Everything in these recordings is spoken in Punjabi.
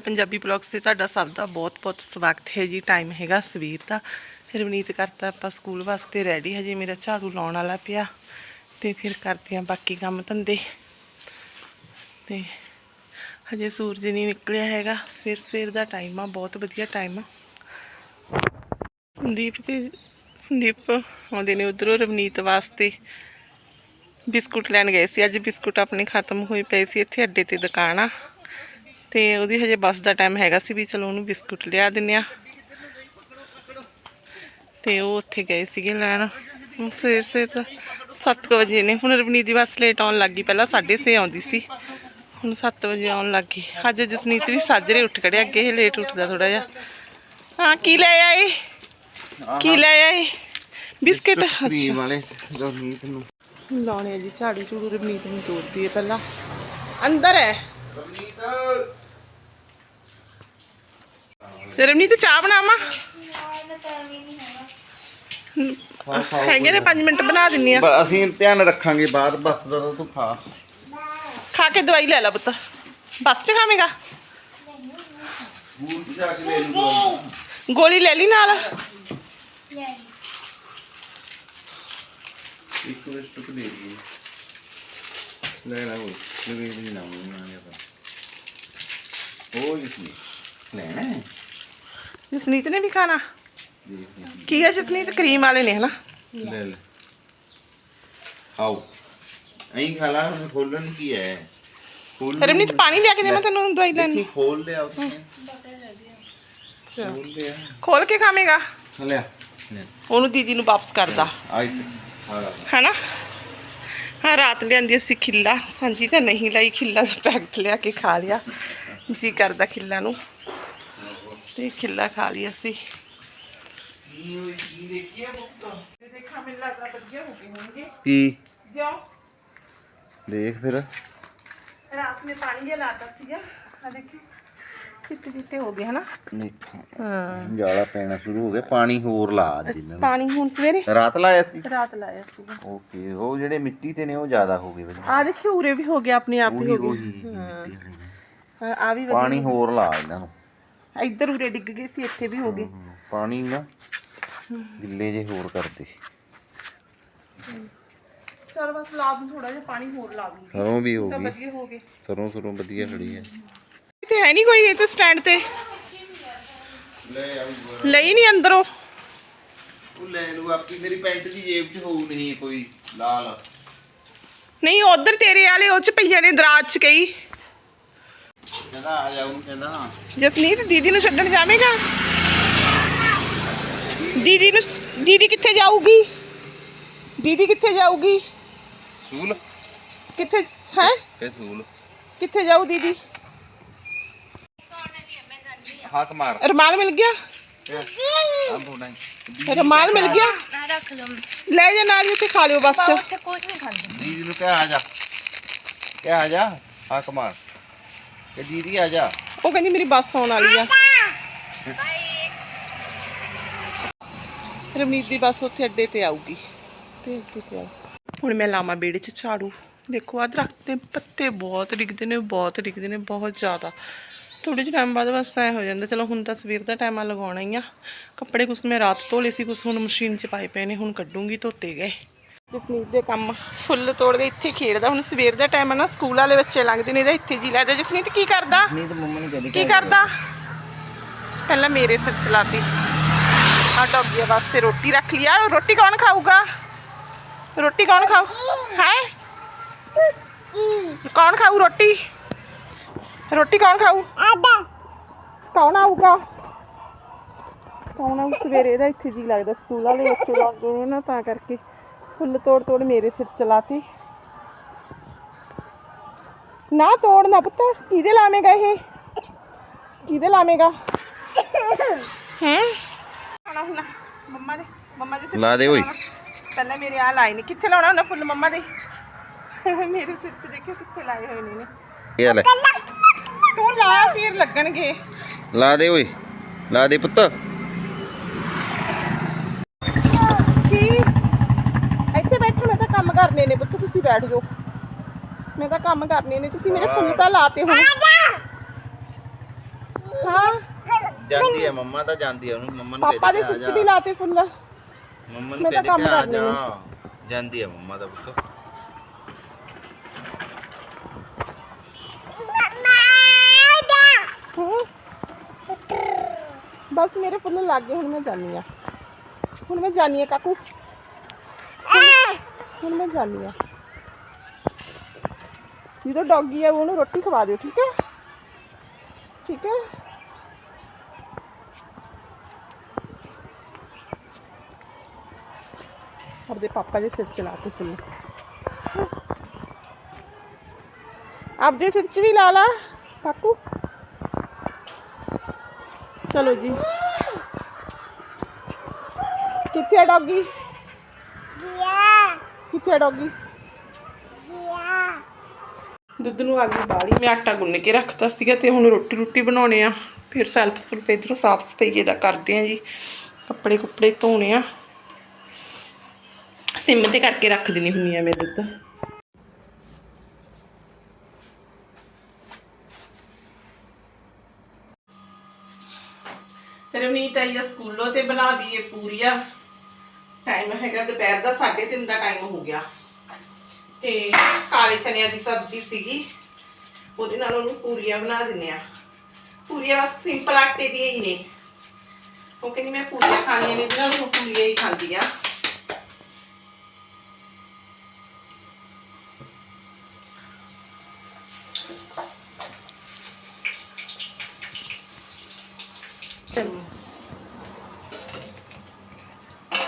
ਪੰਜਾਬੀ ਬਲੌਗਸ ਤੇ ਤੁਹਾਡਾ ਸਭ ਦਾ ਬਹੁਤ-ਬਹੁਤ ਸਵਾਗਤ ਹੈ ਜੀ। ਟਾਈਮ ਹੈਗਾ ਸਵੇਰ ਦਾ। ਰਵਨੀਤ ਕਰਤਾ ਆਪਾਂ ਸਕੂਲ ਵਾਸਤੇ ਰੈਡੀ ਹਜੇ ਮੇਰਾ ਝਾੜੂ ਲਾਉਣ ਵਾਲਾ ਪਿਆ ਤੇ ਫਿਰ ਕਰਦੇ ਆ ਬਾਕੀ ਕੰਮ ਧੰਦੇ। ਤੇ ਹਜੇ ਸੂਰਜ ਨਹੀਂ ਨਿਕਲਿਆ ਹੈਗਾ। ਸਵੇਰ ਸਵੇਰ ਦਾ ਟਾਈਮ ਆ, ਬਹੁਤ ਵਧੀਆ ਟਾਈਮ ਆ। ਸੰਦੀਪ ਤੇ ਸੰਦੀਪ ਆਉਂਦੇ ਨੇ ਉਧਰੋਂ ਰਵਨੀਤ ਵਾਸਤੇ। ਬਿਸਕੁਟ ਲੈਣ ਗਏ ਸੀ। ਅੱਜ ਬਿਸਕੁਟ ਆਪਣੇ ਖਤਮ ਹੋਏ ਪਏ ਸੀ। ਇੱਥੇ ਅੱਡੇ ਤੇ ਦੁਕਾਨ ਆ। ਤੇ ਉਹਦੀ ਹਜੇ ਬੱਸ ਦਾ ਟਾਈਮ ਹੈਗਾ ਸੀ ਵੀ ਚਲੋ ਉਹਨੂੰ ਬਿਸਕੁਟ ਲਿਆ ਦਿੰਨੇ ਆ ਤੇ ਉਹ ਉੱਥੇ ਗਏ ਸੀਗੇ ਲੈਣ। ਹੁਣ ਸਵੇਰ ਸਵੇਰ ਤਾਂ 7 ਵਜੇ ਨੇ। ਹੁਣ ਰਵਨੀਤ ਦੀ ਬੱਸ ਲੇਟ ਆਉਣ ਲੱਗੀ ਪਹਿਲਾਂ 6:30 ਆਉਂਦੀ ਸੀ। ਹੁਣ 7 ਵਜੇ ਆਉਣ ਲੱਗੀ ਅੱਜ ਜਸਨੀਤ ਵੀ ਸਾਜਰੇ ਉੱਠ ਖੜਿਆ। ਅੱਗੇ ਇਹ ਲੇਟ ਉੱਠਦਾ ਥੋੜਾ ਜਿਹਾ। ਹਾਂ ਕੀ ਲੈ ਆਏ? ਕੀ ਲੈ ਆਏ? ਬਿਸਕਟ। ਕਰੀਮ ਵਾਲੇ ਰਵਨੀਤ ਨੂੰ। ਲਾਉਣੇ ਆ ਜੀ ਝਾੜੂ ਝੂੜੂ। ਰਵਨੀਤ ਨੂੰ ਤੋੜਦੀ ਹੈ ਪਹਿਲਾਂ। ਅੰਦਰ ਹੈ ਫਿਰ ਰਵਨੀਤ ਚਾਹ ਬਣਾਵਾਂ? ਹੈਗੇ ਨੇ 5 ਮਿੰਟ ਬਣਾ ਦਿੰਨੀ ਆ। ਬ- ਅਸੀਂ ਧਿਆਨ ਰੱਖਾਂਗੇ ਬਾਅਦ ਬਸ ਦਾ ਤੂੰ ਖਾ। ਖਾ ਕੇ ਦਵਾਈ ਲੈ ਲੈ ਪੁੱਤ। ਬਸ ਚ ਖਾਵੇਂਗਾ? ਬੂਟ ਜਾ ਕੇ ਲੈ ਲੂਗਾ ਗੋਲੀ ਲੈ ਲਈ ਨਾਲ? ਇੱਕ ਬਿਸਕੁਟ ਦੇ ਦੀ ਲੈ ਲੈ ਉਹ ਲਵੇ ਵੀ ਨਾ ਉਹ ਨਾ ਇਹ ਉਹ ਇਸ ਨੇ ਲੈਣਾ ਹੈ? ਜਸਨੀਤ ਨੇ ਵੀ ਖਾਣਾ? ਕੀ ਹੈ ਜਸਨੀਤ? ਕਰੀਮ ਵਾਲੇ ਨੇ ਹਨਾ? ਲੈ ਲੈ। ਆਓ ਐਂ ਖਾ ਲਾ ਹੁਣ ਖੋਲਣ ਕੀ ਹੈ? ਖੋਲ। ਰਵਨੀਤ ਪਾਣੀ ਲਿਆ ਕੇ ਦੇ ਮੈਂ ਤੈਨੂੰ ਦਵਾਈ ਲੈਣ? ਦੇਖੀ ਖੋਲ ਲਿਆ ਉਸਨੇ। ਖੋਲ ਲਿਆ। ਖੋਲ ਕੇ ਖਾਵੇਂਗਾ? ਲਿਆ। ਲੈ। ਉਹਨੂੰ ਦੀਦੀ ਨੂੰ ਵਾਪਸ ਕਰਦਾ। ਆਈ ਹੈਨਾ? ਹਾਂ ਰਾਤ ਲਿਆਂਦੀ ਅਸੀਂ ਖਿੱਲਾ। ਸਾਂਝੀ ਤਾਂ ਨਹੀਂ ਲਈ ਖਿੱਲਾ ਦਾ ਪੈਕਟ ਲਿਆ ਕੇ ਖਾ ਲਿਆ। ਜੀ ਕਰਦਾ ਖਿੱਲਾ ਨੂੰ। ਤੇ ਖਿੱਲਾ ਖਾ ਲਈ ਅਸੀਂ। ਕੀ? ਦੇਖ ਫਿਰ। ਰਾਤ ਨੇ ਪਾਣੀ ਜਿਹਾ ਲਾਤਾ ਸੀਗਾ। ਆ ਦੇਖੀ ਚਿੱਟੇ ਚਿੱਟੇ ਹੋ ਗਏ ਹਨਾ? ਦੇਖਾਂ। ਹਾਂ। ਜਾਲਾ ਪੈਣਾ ਸ਼ੁਰੂ ਹੋ ਗਿਆ। ਪਾਣੀ ਹੋਰ ਲਾ ਅੱਜ ਇਹਨਾਂ ਪਾਣੀ ਹੁਣ ਸਵੇਰੇ? ਰਾਤ ਲਾਇਆ ਸੀ? ਰਾਤ ਲਾਇਆ ਸੀਗਾ। ਓਕੇ ਉਹ ਜਿਹੜੇ ਮਿੱਟੀ ਤੇ ਨੇ ਉਹ ਜ਼ਿਆਦਾ ਹੋ ਗਏ ਵਧੀਆ। ਆ ਦੇਖੀ ਉਰੇ ਵੀ ਹੋ ਗਿਆ ਆਪਣੇ ਆਪ ਹੀ ਉਹੀ ਹੋ ਉਹੀ ਗਏ ਮਿੱਟੀ ਵਾਲੇ। ਨੇ। ਹਾਂ ਆ ਵੀ ਵਧੀਆ ਪਾਣੀ ਹੋਰ ਲਾ ਇਹਨਾਂ ਨੂੰ। ਇੱਧਰ ਉਰੇ ਡਿੱਗ ਗਏ ਸੀ ਇੱਥੇ ਵੀ ਹੋ ਗਏ। ਹਮ, ਪਾਣੀ ਨਾ ਗਿੱਲੇ ਜੇ ਹੋਰ ਕਰਦੇ। ਚਲ ਬਸ ਲਾ ਦੂੰ ਥੋੜਾ ਜਿਹਾ ਪਾਣੀ ਹੋਰ ਲਾ ਦੂੰ। ਸਰੋਂ ਵੀ ਹੋ ਤਾਂ ਗਈ। ਵਧੀਆ ਹੋ ਗਏ। ਸਰੋਂ ਸਰੋਂ ਵਧੀਆ ਖੜੀ ਹੈ। ਤੇ ਹੈ ਨਹੀਂ ਕੋਈ ਇਹ ਤੇ ਸਟੈਂਡ ਤੇ। ਲਈ ਨਹੀਂ ਅੰਦਰੋਂ। ਉਹ ਲੈ ਲੂ ਆਪੀ ਮੇਰੀ ਪੈਂਟ ਦੀ ਜੇਬ 'ਚ ਹੋਊ ਨਹੀਂ ਕੋਈ ਲਾਲ। ਨਹੀਂ ਉਧਰ ਤੇਰੇ ਵਾਲੇ ਉਹ ਚ ਪਈਆਂ ਨੇ ਦਰਾਜ ਚ ਕਈ। ਕਹਿੰਦਾ ਆ ਜਾ ਉਹਨੂੰ ਕਹਿੰਦਾ ਜਸਨੀਤ ਦੀਦੀ ਨੂੰ ਛੱਡਣ ਜਾਵੇਂਗਾ? ਦੀਦੀ ਨੂੰ ਦੀਦੀ ਕਿੱਥੇ ਜਾਊਗੀ? ਦੀਦੀ ਕਿੱਥੇ ਜਾਊਗੀ? ਸੂਲ। ਕਿੱਥੇ ਹੈ? ਇਹ ਸੂਲ? ਕਿੱਥੇ ਜਾਊ ਦੀਦੀ? ਹਾਕ ਮਾਰ। ਰਮਾਲ ਮਿਲ ਗਿਆ? ਆ ਬੋਣਾ ਰਮਾਲ ਮਿਲ ਗਿਆ? ਰੱਖ ਲਓ ਲੈ ਜਾ ਨਾਲ ਹੀ ਉੱਥੇ ਖਾ ਲਿਓ ਬਸ। ਚ ਉੱਥੇ ਕੁਝ ਨਹੀਂ ਖਾਂਦੇ। ਦੀਦੀ ਨੂੰ ਕਹਿ ਆ ਜਾ। ਕਹਿ ਆ ਜਾ। ਹਾਕ ਮਾਰ। ਕਿ ਦੀਦੀ ਆ ਜਾ। ਉਹ ਕਹਿੰਦੀ ਮੇਰੀ ਬੱਸ ਆਉਣ ਵਾਲੀ ਆ। ਰਮਨੀਤ ਦੀ ਬੱਸ ਉੱਥੇ ਅੱਡੇ ਤੇ ਆਊਗੀ। ਤੇ ਅੱਡੇ ਤੇ ਆਊ। ਹੁਣ ਮੈਂ ਲਾਵਾਂ ਬੇੜੇ 'ਚ ਝਾੜੂ। ਦੇਖੋ ਆ ਦਰਖਤ ਦੇ ਪੱਤੇ ਬਹੁਤ ਡਿੱਗਦੇ ਨੇ, ਬਹੁਤ ਡਿੱਗਦੇ ਨੇ, ਬਹੁਤ ਜ਼ਿਆਦਾ। ਥੋੜੇ ਜਿਹੇ ਟਾਈਮ ਬਾਅਦ ਬਸ ਐ ਹੋ ਜਾਂਦਾ। ਚਲੋ, ਹੁਣ ਤਾਂ ਸਵੇਰ ਦਾ ਟਾਈਮ ਆ, ਲਗਾਉਣਾ ਹੀ ਆ। ਕੱਪੜੇ ਕੁਛ ਮੈਂ ਰਾਤ ਧੋਲੇ ਸੀ, ਕੁਛ ਹੁਣ ਮਸ਼ੀਨ 'ਚ ਪਾਏ ਪਏ ਨੇ, ਹੁਣ ਕੱਢੂੰਗੀ, ਧੋਤੇ ਗਏ। ਜਸਨੀਤ ਦੇ ਕੰਮ। ਫੁੱਲ ਤੋੜਦੇ ਇੱਥੇ ਖੇਡਦਾ। ਹੁਣ ਸਵੇਰ ਦਾ ਟਾਈਮ ਆ ਨਾ ਸਕੂਲ ਵਾਲੇ ਬੱਚੇ ਲੰਘਦੇ ਨੇ ਇਹਦਾ ਇੱਥੇ ਜੀ ਲੱਗਦਾ। ਜਸਨੀਤ ਕੀ ਕਰਦਾ? ਨਹੀਂ ਤਾਂ ਮੰਮਾ ਨੇ ਕਹਿੰਦੀ ਕੀ ਕਰਦਾ? ਪਹਿਲਾਂ ਮੇਰੇ ਸਿਰ ਚਲਾਤੀ ਆ ਡੌਗੀਆਂ ਵਾਸਤੇ ਰੋਟੀ ਰੱਖ ਲਿਆ ਰੋਟੀ ਕੌਣ ਖਾਊਗਾ? ਰੋਟੀ ਕੌਣ ਖਾਊ? ਹੈ? ਕੌਣ ਖਾਊ ਰੋਟੀ? ਰੋਟੀ ਕੌਣ ਖਾਊ? ਆਬਾ ਕੌਣ ਆਊਗਾ? ਕੌਣ ਆਊ? ਸਵੇਰੇ ਦਾ ਇੱਥੇ ਜੀ ਲੱਗਦਾ। ਸਕੂਲ ਵਾਲੇ ਬੱਚੇ ਲਾਉਂਦੇ ਨੇ ਨਾ ਤਾਂ ਕਰਕੇ। ਫੁੱਲ ਤੋੜ ਤੋੜ ਮੇਰੇ ਸਿਰ ਚਲਾਤੀ। ਨਾ ਤੋੜ ਨਾ ਪੁੱਤ ਕਿਹਦੇ ਲਾਵੇਂਗਾ ਇਹ? ਕਿਹਦੇ ਲਾਵੇਂਗਾ? ਹੈ? ਆਣਾ ਹੁਣ। ਮੰਮਾ ਦੇ ਮੰਮਾ ਦੇ ਸਿਰ ਲਾ ਦੇ ਓਏ। ਪਹਿਲਾਂ ਮੇਰੇ ਆ ਲਾਏ ਨੇ। ਕਿੱਥੇ ਲਾਉਣਾ ਹੁੰਦਾ ਫੁੱਲ ਮੰਮਾ ਦੇ? ਮੇਰੇ ਸਿਰ 'ਚ ਦੇਖਿਓ ਕਿੱਥੇ ਲਾਏ ਹੋਏ ਨੇ। ਇਹ ਲੈ। ਤੂੰ ਲਾ ਫਿਰ ਲੱਗਣਗੇ। ਲਾ ਦੇ ਓਏ। ਲਾ ਦੇ ਪੁੱਤ ਕੀ ਇੱਥੇ ਬੈਠੋ ਮੈਂ ਤਾਂ ਕੰਮ ਕਰਨੇ ਨੇ ਪੁੱਤ ਤੁਸੀਂ ਬੈਠ ਜਾਓ। ਮੈਂ ਤਾਂ ਕੰਮ ਕਰਨੇ ਨੇ ਤੁਸੀਂ ਮੇਰੇ ਫੁੱਲ ਤਾਂ ਲਾਤੇ ਹੁਣ। ਜਾਂਦੀ ਹੈ ਮੰਮਾ ਤਾਂ ਜਾਂਦੀ ਹੈ ਉਹਨੂੰ ਮੰਮਾ ਨੂੰ ਪਾਪਾ ਦੇ ਸਿਰ 'ਚ ਵੀ ਲਾਤੇ ਫੁੱਲ ਮੰਮਾ ਮੈਂ ਨੂੰ ਤਾਂ ਕਹਿੰਦੀ ਕੰਮ ਆ ਕਰਨੇ ਜਾ। ਜਾਂਦੀ ਹੈ ਮੰਮਾ ਦਾ ਪੁੱਤ। ਹੂੰ। ਬਸ ਮੇਰੇ ਫੁੱਲ ਲੱਗ ਗਏ ਹੁਣ ਮੈਂ ਜਾਨੀ ਆ ਹੁਣ ਮੈਂ ਜਾਨੀ ਆ ਕਾਕੂ। ਹੁਣ- ਹੁਣ ਮੈਂ ਜਾਨੀ ਆ ਜਦੋਂ ਡੌਗੀ ਆ ਉਹਨੂੰ ਰੋਟੀ ਖਵਾ ਦਿਓ ਠੀਕ ਹੈ? ਠੀਕ ਹੈ? ਆਪਦੇ ਪਾਪਾ ਦੇ ਸਿਰ ਚਲਾ ਕੇ ਫੁੱਲ ਆਪਦੇ ਸਿਰ ਚ ਵੀ ਲਾ ਲਾ ਕਾਕੂ। ਚਲੋ ਜੀ। ਕਿੱਥੇ ਆ ਡੌਗੀ? ਕਿੱਥੇ ਆ ਡੌਗੀ? ਦੁੱਧ ਨੂੰ ਆ ਗਈ ਬਾੜੀ ਮੈਂ ਆਟਾ ਗੁੰਨ ਕੇ ਰੱਖਤਾ ਸੀਗਾ ਤੇ ਹੁਣ ਰੋਟੀ ਰੋਟੀ ਬਣਾਉਣੇ ਆ। ਫਿਰ ਸੈਲਫ ਸੁਲਫ ਇਧਰੋਂ ਸਾਫ਼ ਸਫ਼ਾਈ ਦਾ ਕਰਦੇ ਆ ਜੀ। ਕੱਪੜੇ ਕੁੱਪੜੇ ਧੋਣੇ ਆ। ਸਿਮ ਤੇ ਕਰਕੇ ਰੱਖ ਦਿੰਦੀ ਹੁੰਨੀ ਆ ਮੈਂ ਦੁੱਧ। ਰਵਨੀਤ ਆਈ ਆ ਸਕੂਲੋਂ ਤੇ ਬਣਾ ਦਈਏ ਪੂਰੀਆਂ। ਟਾਈਮ ਹੈਗਾ ਦੁਪਹਿਰ ਦਾ 3:30 ਦਾ ਟਾਈਮ ਹੋ ਗਿਆ। ਤੇ ਕਾਲੇ ਚਨਿਆਂ ਦੀ ਸਬਜ਼ੀ ਸੀਗੀ, ਉਹਦੇ ਨਾਲ ਉਹਨੂੰ ਪੂਰੀਆਂ ਬਣਾ ਦਿੰਨੇ ਆ ਪੂਰੀਆਂ ਬਸ ਸਿੰਪਲ ਆਟੇ ਦੀਆਂ ਹੀ ਨੇ। ਉਹ ਕਹਿੰਦੀ ਮੈਂ ਪੂਰੀਆਂ ਖਾਣੀਆਂ ਨੇ ਜਿਹਨਾਂ ਨੂੰ ਪੂਰੀਆਂ ਹੀ ਖਾਂਦੀ ਆ। ਚਲੋ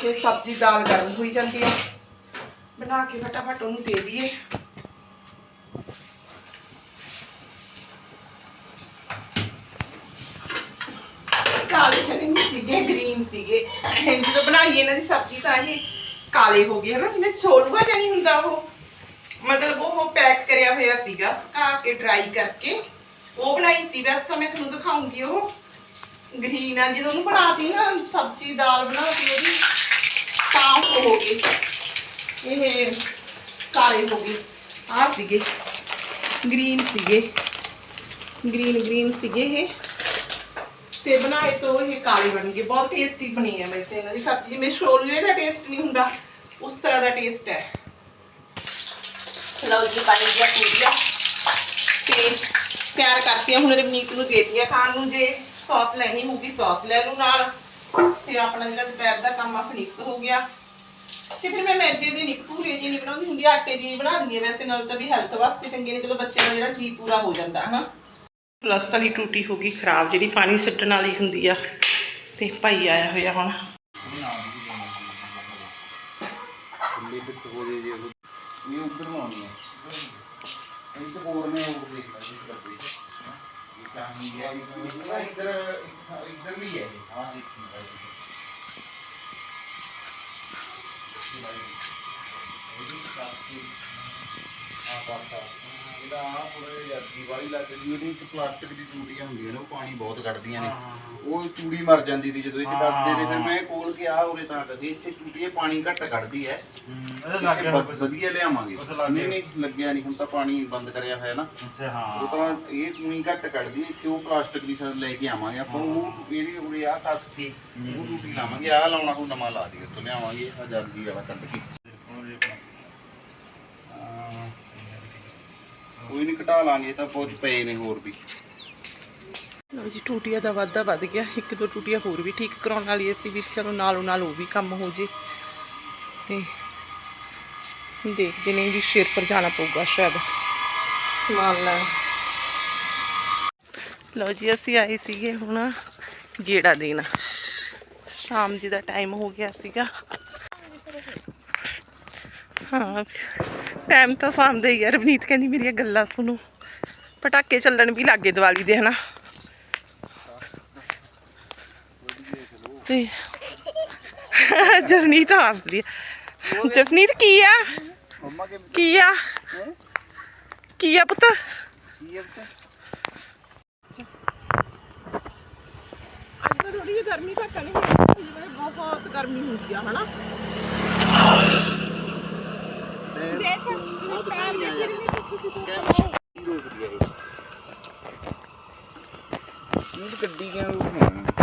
ਤੇ ਸਬਜ਼ੀ ਦਾਲ ਗਰਮ ਹੋਈ ਜਾਂਦੀ ਆ। ਬਣਾ ਕੇ ਫਟਾਫਟ ਉਹਨੂੰ ਦੇ ਦਈਏ ਕਾਲੇ ਚਨੇ ਨਹੀਂ ਸੀਗੇ ਗ੍ਰੀਨ ਸੀਗੇ ਇਹ ਜਦੋਂ ਬਣਾਈ ਇਹਨਾਂ ਦੀ ਸਬਜ਼ੀ ਤਾਂ ਇਹ ਕਾਲੇ ਹੋ ਗਏ ਹਨਾ ਜਿਵੇਂ ਛੋਲੂਆ ਜਾਨੀ ਹੁੰਦਾ ਉਹ ਮਤਲਬ ਉਹ ਪੈਕ ਕਰਿਆ ਹੋਇਆ ਸੀਗਾ ਸੁਕਾ ਕੇ ਡਰਾਈ ਕਰਕੇ ਉਹ ਬਣਾਈ ਸੀ ਵੈਸੇ ਤਾਂ ਮੈਂ ਤੁਹਾਨੂੰ ਦਿਖਾਉਂਗੀ ਉਹ ਗ੍ਰੀਨ ਆ ਜਦੋਂ ਉਹਨੂੰ ਬਣਾਤੀ ਨਾ ਸਬਜ਼ੀ ਦਾਲ ਬਣਾਤੀ ਉਹਦੀ ਤਾਂ ਉਹ ਹੋ ਗਈ ਇਹ ਕਾਲੇ ਹੋ ਗਏ। ਆ ਸੀਗੇ। ਗ੍ਰੀਨ ਸੀਗੇ। ਗ੍ਰੀਨ ਗ੍ਰੀਨ ਸੀਗੇ ਇਹ। ਤੇ ਬਣਾਏ ਤੋਂ ਇਹ ਕਾਲੇ ਬਣ ਗਏ। ਬਹੁਤ ਟੇਸਟੀ ਬਣੀ ਹੈ ਵੈਸੇ ਇਹਨਾਂ ਦੀ ਸਬਜ਼ੀ। ਜਿਵੇਂ ਛੋਲੇ ਦਾ ਟੇਸਟ ਨਹੀਂ ਹੁੰਦਾ, ਉਸ ਤਰ੍ਹਾਂ ਦਾ ਟੇਸਟ ਹੈ। ਲਓ ਜੀ, ਬਣ ਗਿਆ ਪੂਰੀਆ। ਤੇ ਤਿਆਰ ਕਰਤੀਆਂ ਹੁਣ ਰਵਨੀਤ ਨੂੰ ਦੇ ਦਿੱਤੀਆਂ ਖਾਣ ਨੂੰ। ਜੇ ਸੌਸ ਲੈਣੀ ਹੋਊਗੀ ਸੌਸ ਲੈ ਲਓ ਨਾਲ। ਤੇ ਆਪਣਾ ਜਿਹੜਾ ਦੁਪਹਿਰ ਦਾ ਕੰਮ ਆ, ਫਿਨਿਸ਼ ਹੋ ਗਿਆ। ਤੇ ਫਿਰ ਮੈਂ ਮੈਦੇ ਦੀ ਨਿੱਕ ਪੂਰੀ ਜੀ ਨਹੀਂ ਬਣਾਉਂਦੀ ਹੁੰਦੀ ਆਟੇ ਦੀ ਬਣਾ ਦਿੰਦੀ ਹਾਂ ਵੈਸੇ ਨਾਲ ਤਾਂ ਵੀ ਹੈਲਥ ਵਾਸਤੇ ਚੰਗੇ ਨੇ ਚਲੋ ਬੱਚਿਆਂ ਦਾ ਜਿਹੜਾ ਜੀ ਪੂਰਾ ਹੋ ਜਾਂਦਾ ਹਨਾ। ਪਲੱਸ ਵਾਲੀ ਟੂਟੀ ਹੋ ਗਈ ਖਰਾਬ ਜਿਹੜੀ ਪਾਣੀ ਛੱਡਣ ਵਾਲੀ ਹੁੰਦੀ ਆ ਤੇ ਭਾਈ ਆਇਆ ਹੋਇਆ ਹੁਣ। ਖੁੱਲੀ ਪਿੱਟ ਹੋ ਜੇ ਜੇ ਉਹ ਇਹ ਉੱਧਰ ਨੂੰ ਆਉਣੀ ਹੈ ਇਹ ਤਾਂ ਹੋਰ ਨੇ ਉਹ ਦੇਖ ਲੈ ਜੀ ਲੱਗੀ ਇਹ ਤਾਂ ਹੀ ਗਿਆ ਇਹ ਇੱਧਰ ਇੱਧਰ ਵੀ ਹੈ ਹਾਂ ਦੇਖੀ Thank you. ਇਹਦਾ ਆ ਥੋੜੇ ਜੱਦੀ ਵਾਲੀ ਲੱਗ ਗਈ ਉਹਦੀ ਇੱਕ ਪਲਾਸਟਿਕ ਦੀ ਟੂਟੀਆਂ ਹੁੰਦੀਆਂ ਨੇ ਉਹ ਪਾਣੀ ਬਹੁਤ ਕੱਢਦੀਆਂ ਨੇ ਉਹ ਟੂੜੀ ਮਰ ਜਾਂਦੀ ਸੀ ਜਦੋਂ ਇਹ ਦੱਸਦੇ ਨੇ ਫਿਰ ਮੈਂ ਕੋਲ ਕੇ ਆ ਉਰੇ ਤਾਂ ਕਸੀ ਇੱਥੇ ਟੂਟੀਏ ਪਾਣੀ ਘੱਟ ਕੱਢਦੀ ਹੈ। ਇਹਦੇ ਲੱਗ ਗਿਆ ਵ- ਵਧੀਆ ਲਿਆਵਾਂਗੇ ਉਸ ਲੱਗ ਨਹੀਂ ਨਹੀਂ ਲੱਗਿਆ ਨਹੀਂ ਹੁਣ ਤਾਂ ਪਾਣੀ ਬੰਦ ਕਰਿਆ ਹੋਇਆ ਨਾ ਅੱਛਾ ਹਾਂ ਤਾਂ ਇਹ ਟੂਣੀ ਘੱਟ ਕੱਢਦੀ ਹੈ ਇੱਥੇ ਉਹ ਪਲਾਸਟਿਕ ਦੀ ਸ਼ਾਇਦ ਲੈ ਕੇ ਆਵਾਂਗੇ ਆਪਾਂ। ਉਹ ਇਹਦੀ ਉਰੇ ਆ ਕੱਸ ਕੇ ਉਹ ਟੂਟੀ ਲਾਵਾਂਗੇ ਆ ਲਾਉਣਾ ਕੋਈ ਨਵਾਂ ਲਾ ਦਈਏ। ਉੱਥੋਂ ਲਿਆਵਾਂਗੇ ਆਜ਼ਾਦੀ ਵਾਲਾ ਕੱਢ ਕੇ ਹਾਂ। ਕੋਈ ਨਹੀਂ ਘਟਾ ਲਾਂਗੇ ਤਾਂ ਬਹੁਤ ਪਏ ਨੇ ਹੋਰ ਵੀ। ਲਓ ਜੀ, ਟੂਟੀਆਂ ਦਾ ਵਾਧਾ ਵੱਧ ਗਿਆ। ਇੱਕ ਦੋ ਟੂਟੀਆਂ ਹੋਰ ਵੀ ਠੀਕ ਕਰਾਉਣ ਵਾਲੀ ਸੀ ਵੀ ਚਲੋ ਨਾਲੋਂ ਨਾਲ ਉਹ ਵੀ ਕੰਮ ਹੋ ਜੇ। ਤੇ ਦੇਖਦੇ ਨੇ ਵੀ ਸ਼ੇਰ ਪਰ ਜਾਣਾ ਪਊਗਾ ਸ਼ਾਇਦ। ਸਮਾਨ ਲੈਣ। ਲਓ ਜੀ, ਅਸੀਂ ਆਏ ਸੀਗੇ ਹੁਣ ਗੇੜਾ ਦੇਣਾ। ਸ਼ਾਮ ਜੀ ਦਾ ਟਾਈਮ ਹੋ ਗਿਆ ਸੀਗਾ। ਹਾਂ ਟਾਈਮ ਤਾਂ ਸ਼ਾਮ ਦਾ ਹੀ ਹੈ ਰਵਨੀਤ ਕਹਿੰਦੀ ਮੇਰੀਆਂ ਗੱਲਾਂ ਸੁਣੋ। ਪਟਾਕੇ ਚੱਲਣ ਵੀ ਲੱਗੇ ਦੀਵਾਲੀ ਦੇ, ਹਨਾ? ਤੇ ਜਸਨੀਤ ਹੱਸਦੀ ਹੈ ਜਸਨੀਤ, ਕੀ ਆ? ਕੀ ਆ? ਕੀ ਆ ਪੁੱਤ? ਕੀ ਹੈ ਬੱਚਾ ਅੱਜ ਥੋੜੀ ਗਰਮੀ ਘੱਟ ਨਹੀਂ ਬਹੁਤ ਗਰਮੀ ਹੁੰਦੀ ਆ, ਹਨਾ ਦੇਖ ਉਹ ਪੈਰ ਦੇ ਫਿਰ ਵੀ ਤੁਸੀਂ ਕੀ ਰੋਕਦੀ ਹੈ ਇਹ? ਗੱਡੀ ਕਿਉਂ ਰੁਕਣਾ